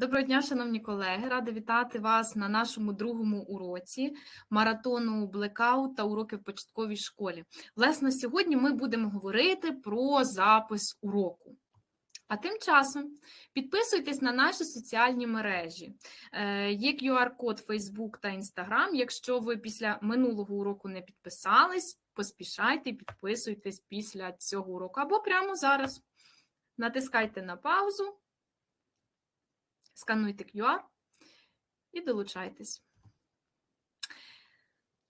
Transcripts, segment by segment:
Доброго дня, шановні колеги. Рада вітати вас на нашому другому уроці маратону Блекаут та уроки в початковій школі. Власне, сьогодні ми будемо говорити про запис уроку. А тим часом підписуйтесь на наші соціальні мережі. Е, Є QR-код Facebook та Instagram. Якщо ви після минулого уроку не підписались, поспішайте і підписуйтесь після цього уроку або прямо зараз. Натискайте на паузу скануйте QR і долучайтесь.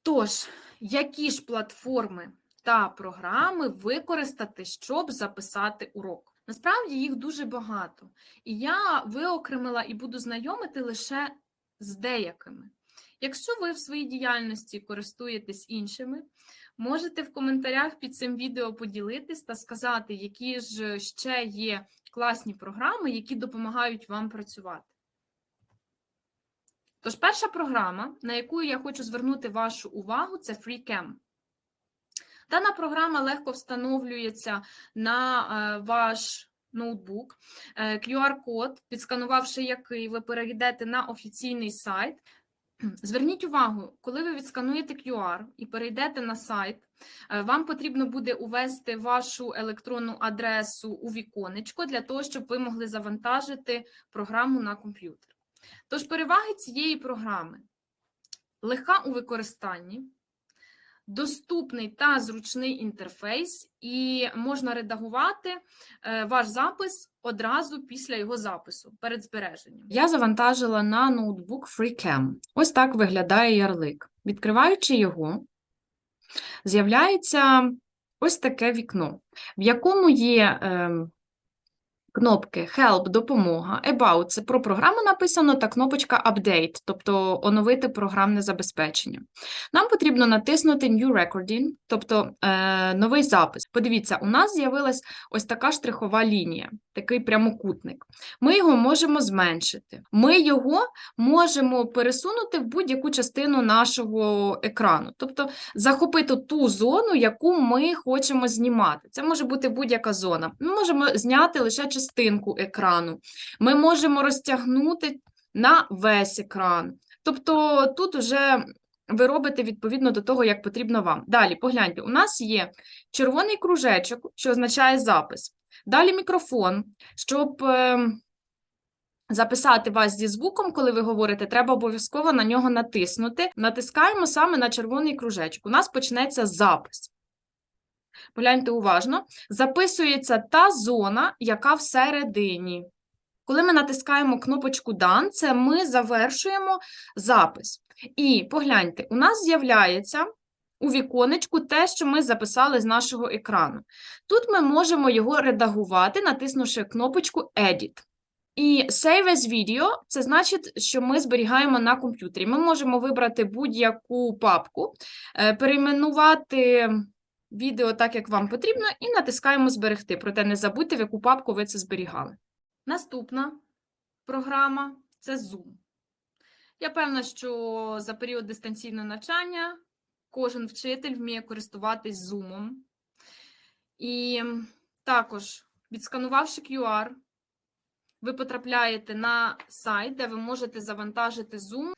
Тож, які ж платформи та програми використати, щоб записати урок? Насправді їх дуже багато. І я виокремила і буду знайомити лише з деякими. Якщо ви в своїй діяльності користуєтесь іншими, можете в коментарях під цим відео поділитись та сказати, які ж ще є класні програми, які допомагають вам працювати. Тож, перша програма, на яку я хочу звернути вашу увагу, це FreeCam. Дана програма легко встановлюється на е, ваш ноутбук. Е, QR-код, підсканувавши який, ви перейдете на офіційний сайт. Зверніть увагу, коли ви відскануєте QR і перейдете на сайт, е, вам потрібно буде увести вашу електронну адресу у віконечко для того, щоб ви могли завантажити програму на комп'ютер. Тож, переваги цієї програми легка у використанні, доступний та зручний інтерфейс, і можна редагувати е, ваш запис одразу після його запису перед збереженням. Я завантажила на ноутбук FreeCam. Ось так виглядає ярлик. Відкриваючи його, з'являється ось таке вікно, в якому є. Кнопки Help, допомога, About це про програму написано, та кнопочка Update, тобто оновити програмне забезпечення. Нам потрібно натиснути New Recording, тобто е, новий запис. Подивіться, у нас з'явилась ось така штрихова лінія, такий прямокутник. Ми його можемо зменшити. Ми його можемо пересунути в будь-яку частину нашого екрану, тобто захопити ту зону, яку ми хочемо знімати. Це може бути будь-яка зона. Ми можемо зняти лише частинку екрану. Ми можемо розтягнути на весь екран. Тобто тут вже ви робите відповідно до того, як потрібно вам. Далі, погляньте, у нас є червоний кружечок, що означає запис. Далі мікрофон, щоб е, записати вас зі звуком, коли ви говорите, треба обов'язково на нього натиснути. Натискаємо саме на червоний кружечок. У нас почнеться запис. Погляньте уважно, записується та зона, яка всередині. Коли ми натискаємо кнопочку Done, це ми завершуємо запис. І погляньте, у нас з'являється у віконечку те, що ми записали з нашого екрану. Тут ми можемо його редагувати, натиснувши кнопочку Edit. І Save as Video – це значить, що ми зберігаємо на комп'ютері. Ми можемо вибрати будь-яку папку, е, перейменувати відео так, як вам потрібно, і натискаємо Зберегти. Проте не забудьте, в яку папку ви це зберігали. Наступна програма це Zoom. Я певна, що за період дистанційного навчання кожен вчитель вміє користуватись Zoom. І також, відсканувавши QR, ви потрапляєте на сайт, де ви можете завантажити Zoom.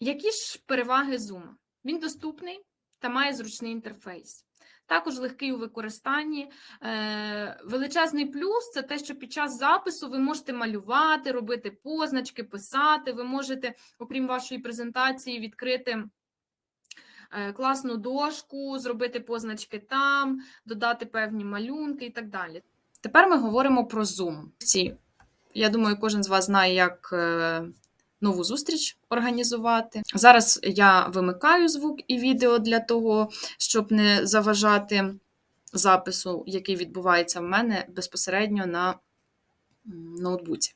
Які ж переваги Zoom? Він доступний та має зручний інтерфейс. Також легкий у використанні. Е, Величезний плюс це те, що під час запису ви можете малювати, робити позначки, писати. Ви можете, окрім вашої презентації, відкрити е, класну дошку, зробити позначки там, додати певні малюнки і так далі. Тепер ми говоримо про Zoom. Я думаю, кожен з вас знає, як е, нову зустріч організувати. Зараз я вимикаю звук і відео для того, щоб не заважати запису, який відбувається в мене безпосередньо на ноутбуці.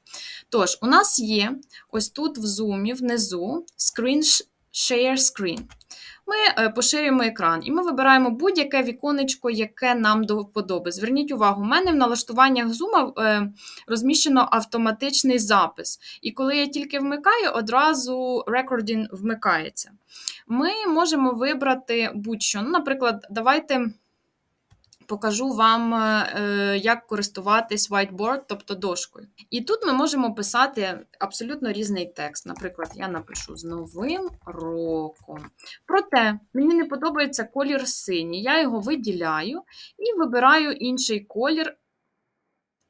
Тож, у нас є ось тут в зумі внизу screen share screen. Ми поширюємо екран і ми вибираємо будь-яке віконечко, яке нам до вподоби. Зверніть увагу, у мене в налаштуваннях Zoom розміщено автоматичний запис. І коли я тільки вмикаю, одразу рекордінг вмикається. Ми можемо вибрати будь-що. Ну, Наприклад, давайте покажу вам, е, як користуватись whiteboard, тобто дошкою. І тут ми можемо писати абсолютно різний текст. Наприклад, я напишу з Новим роком. Проте мені не подобається колір синій. Я його виділяю і вибираю інший колір,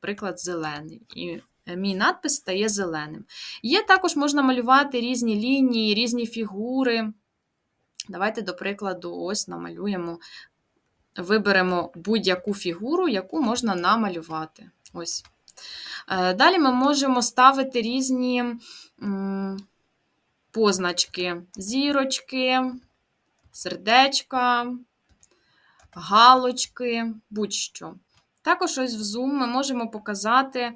наприклад, зелений. І е, мій надпис стає зеленим. Є також можна малювати різні лінії, різні фігури. Давайте, до прикладу, ось намалюємо, виберемо будь-яку фігуру, яку можна намалювати. Ось. Е, Далі ми можемо ставити різні позначки: зірочки, сердечка, галочки, будь-що. Також ось в Zoom ми можемо показати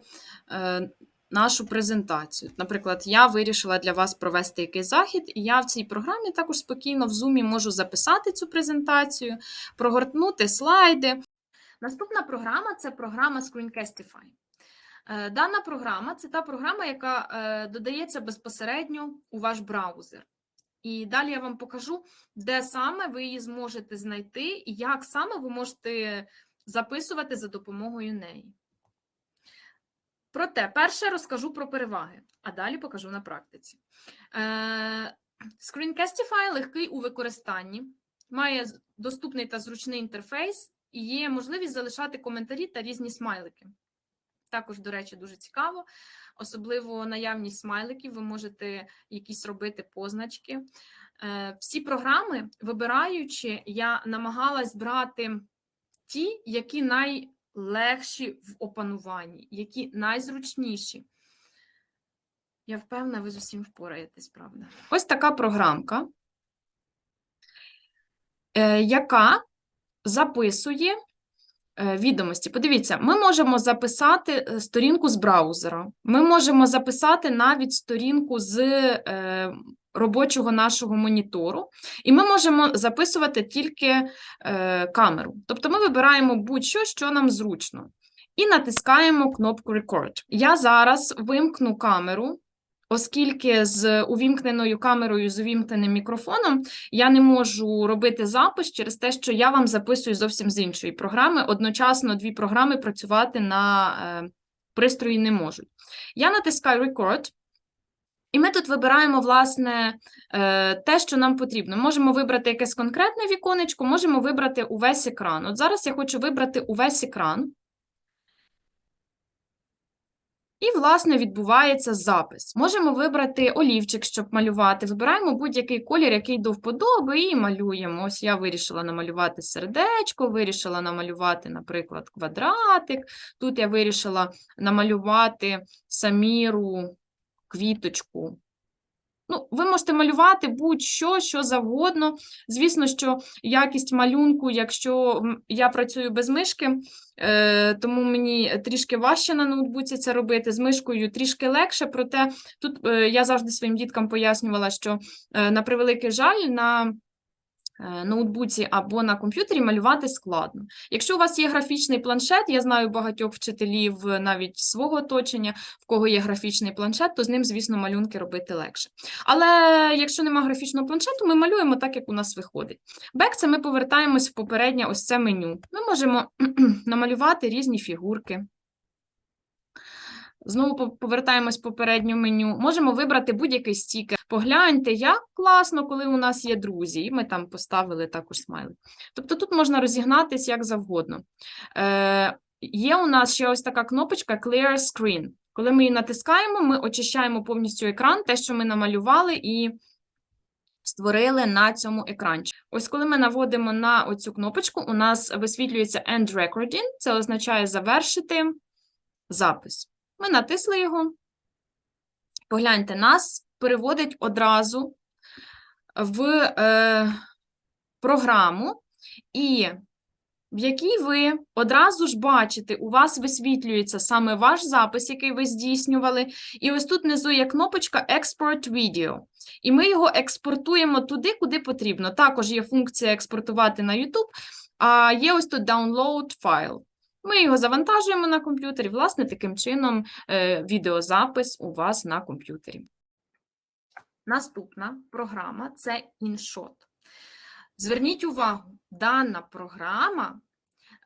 е, нашу презентацію. Наприклад, я вирішила для вас провести якийсь захід, і я в цій програмі також спокійно в Zoom можу записати цю презентацію, прогортнути слайди. Наступна програма це програма Screencastify. Е, Дана програма це та програма, яка е, додається безпосередньо у ваш браузер. І далі я вам покажу, де саме ви її зможете знайти і як саме ви можете записувати за допомогою неї. Проте, перше розкажу про переваги, а далі покажу на практиці. Е, Screencastify легкий у використанні, має доступний та зручний інтерфейс і є можливість залишати коментарі та різні смайлики. Також, до речі, дуже цікаво, особливо наявність смайликів, ви можете якісь робити позначки. Е, Всі програми, вибираючи, я намагалась брати ті, які найлегші в опануванні, які найзручніші. Я впевнена, ви з усім впораєтесь, правда. Ось така програмка, е, яка записує е, відомості. Подивіться, ми можемо записати е, сторінку з браузера, ми можемо записати навіть сторінку з робочого нашого монітору, і ми можемо записувати тільки е, камеру. Тобто ми вибираємо будь-що, що нам зручно, і натискаємо кнопку Record. Я зараз вимкну камеру. Оскільки з увімкненою камерою, з увімкненим мікрофоном я не можу робити запис через те, що я вам записую зовсім з іншої програми. Одночасно дві програми працювати на е, пристрої не можуть. Я натискаю Record, і ми тут вибираємо, власне, е, те, що нам потрібно. Можемо вибрати якесь конкретне віконечко, можемо вибрати увесь екран. От зараз я хочу вибрати увесь екран. І, власне, відбувається запис. Можемо вибрати олівчик, щоб малювати. Вибираємо будь-який колір, який до вподоби, і малюємо. Ось я вирішила намалювати сердечко, вирішила намалювати, наприклад, квадратик. Тут я вирішила намалювати саміру, квіточку. Ну, ви можете малювати будь-що, що завгодно. Звісно, що якість малюнку, якщо я працюю без мишки, е, тому мені трішки важче на ноутбуці це робити. З мишкою трішки легше, проте тут е, я завжди своїм діткам пояснювала, що е, на превеликий жаль, на ноутбуці або на комп'ютері малювати складно. Якщо у вас є графічний планшет, я знаю багатьох вчителів е, навіть свого оточення, в кого є графічний планшет, то з ним, звісно, малюнки робити легше. Але якщо нема графічного планшету, ми малюємо так, як у нас виходить. Бек це ми повертаємось в попереднє ось це меню. Ми можемо намалювати різні фігурки. Знову повертаємось в попереднє меню. Можемо вибрати будь-який стікер. Погляньте, як класно, коли у нас є друзі, і ми там поставили також смайлик. Тобто тут можна розігнатись як завгодно. Е, є у нас ще ось така кнопочка Clear Screen. Коли ми її натискаємо, ми очищаємо повністю екран, те, що ми намалювали, і створили на цьому екранчику. Ось коли ми наводимо на оцю кнопочку, у нас висвітлюється End Recording, це означає завершити запис. Ми натисли його. Погляньте, нас переводить одразу в е, програму, і в якій ви одразу ж бачите, у вас висвітлюється саме ваш запис, який ви здійснювали. І ось тут внизу є кнопочка Export Video. І ми його експортуємо туди, куди потрібно. Також є функція експортувати на YouTube, а є ось тут Download файл. Ми його завантажуємо на комп'ютері. Власне, таким чином е, відеозапис у вас на комп'ютері. Наступна програма це InShot. Зверніть увагу, дана програма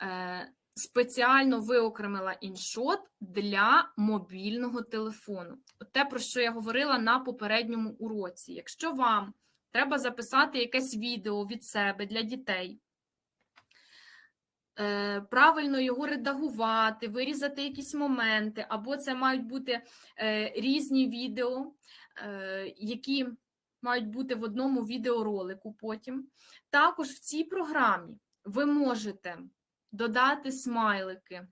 е, спеціально виокремила іншот для мобільного телефону. Те, про що я говорила на попередньому уроці. Якщо вам треба записати якесь відео від себе для дітей, правильно його редагувати, вирізати якісь моменти, або це мають бути е, різні відео, е, які мають бути в одному відеоролику потім. Також в цій програмі ви можете додати смайлики,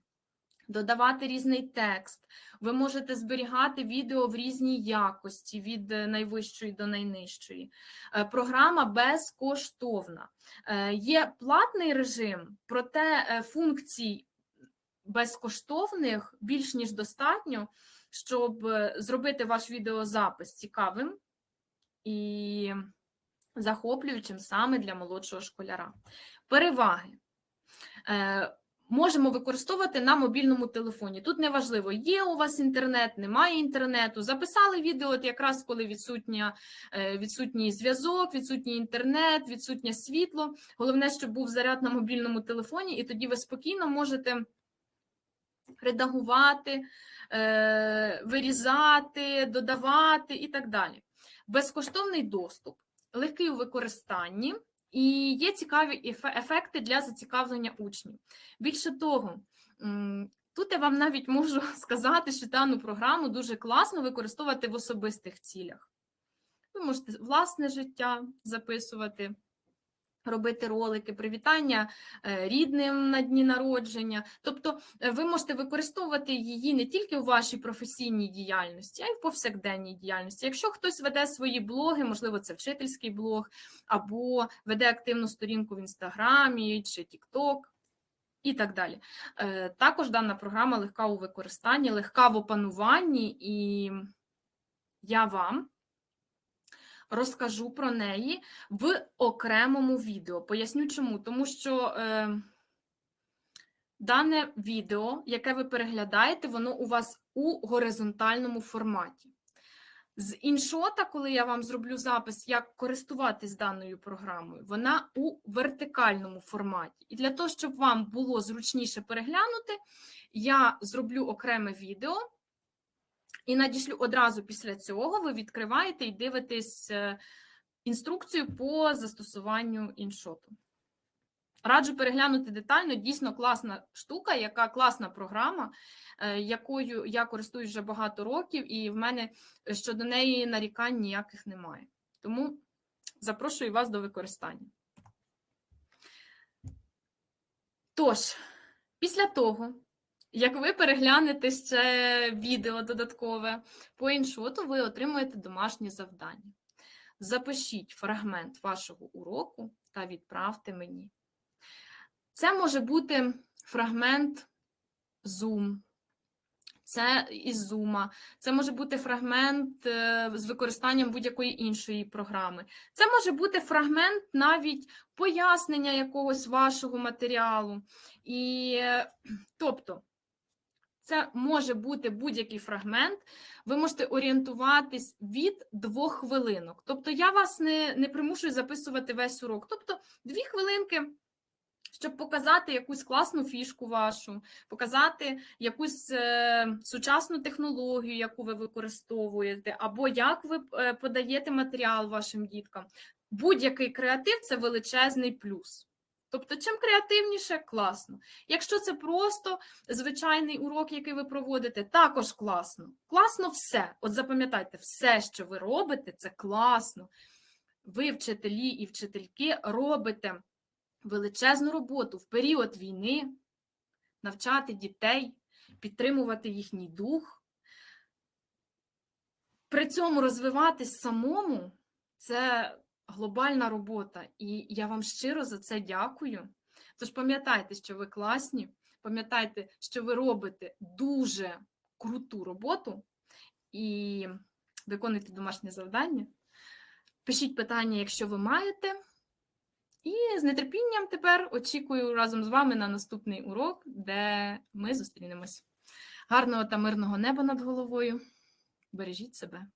додавати різний текст, ви можете зберігати відео в різній якості від найвищої до найнижчої. Е, Програма безкоштовна. Е, Є платний режим, проте е, функцій безкоштовних більш ніж достатньо, щоб зробити ваш відеозапис цікавим і захоплюючим саме для молодшого школяра. Переваги. Можемо використовувати на мобільному телефоні. Тут неважливо, є у вас інтернет, немає інтернету. Записали відео, от якраз коли відсутня, е, відсутній зв'язок, відсутній інтернет, відсутнє світло. Головне, щоб був заряд на мобільному телефоні, і тоді ви спокійно можете редагувати, е, вирізати, додавати і так далі. Безкоштовний доступ, легкий у використанні. І є цікаві ефекти для зацікавлення учнів. Більше того, тут я вам навіть можу сказати, що дану програму дуже класно використовувати в особистих цілях. Ви можете власне життя записувати, робити ролики, привітання е, рідним на дні народження. Тобто е, ви можете використовувати її не тільки у вашій професійній діяльності, а й в повсякденній діяльності. Якщо хтось веде свої блоги, можливо, це вчительський блог, або веде активну сторінку в Інстаграмі чи Тікток. І так далі. Е, Також дана програма легка у використанні, легка в опануванні, і я вам розкажу про неї в окремому відео. Поясню чому. Тому що е, дане відео, яке ви переглядаєте, воно у вас у горизонтальному форматі. З іншота, коли я вам зроблю запис, як користуватись даною програмою, вона у вертикальному форматі. І для того, щоб вам було зручніше переглянути, я зроблю окреме відео і надішлю одразу після цього. Ви відкриваєте і дивитесь е, інструкцію по застосуванню іншоту. Раджу переглянути детально, дійсно класна штука, яка класна програма, е, якою я користуюсь вже багато років, і в мене щодо неї нарікань ніяких немає. Тому запрошую вас до використання. Тож, після того, як ви переглянете ще відео додаткове по іншоту, ви отримуєте домашнє завдання. Запишіть фрагмент вашого уроку та відправте мені. Це може бути фрагмент Zoom, це із Zoom, це може бути фрагмент е, з використанням будь-якої іншої програми. Це може бути фрагмент навіть пояснення якогось вашого матеріалу. І, е, тобто, це може бути будь-який фрагмент, ви можете орієнтуватись від двох хвилинок. Тобто, я вас не, не примушую записувати весь урок. Тобто, дві хвилинки щоб показати якусь класну фішку вашу, показати якусь е, сучасну технологію, яку ви використовуєте, або як ви е, подаєте матеріал вашим діткам. Будь-який креатив це величезний плюс. Тобто, чим креативніше, класно. Якщо це просто звичайний урок, який ви проводите, також класно. Класно все. От запам'ятайте, все, що ви робите, це класно. Ви, вчителі і вчительки, робите величезну роботу в період війни, навчати дітей, підтримувати їхній дух. При цьому розвиватись самому це глобальна робота, і я вам щиро за це дякую. Тож пам'ятайте, що ви класні, пам'ятайте, що ви робите дуже круту роботу і виконуйте домашнє завдання. Пишіть питання, якщо ви маєте. І з нетерпінням тепер очікую разом з вами на наступний урок, де ми зустрінемось. Гарного та мирного неба над головою. Бережіть себе.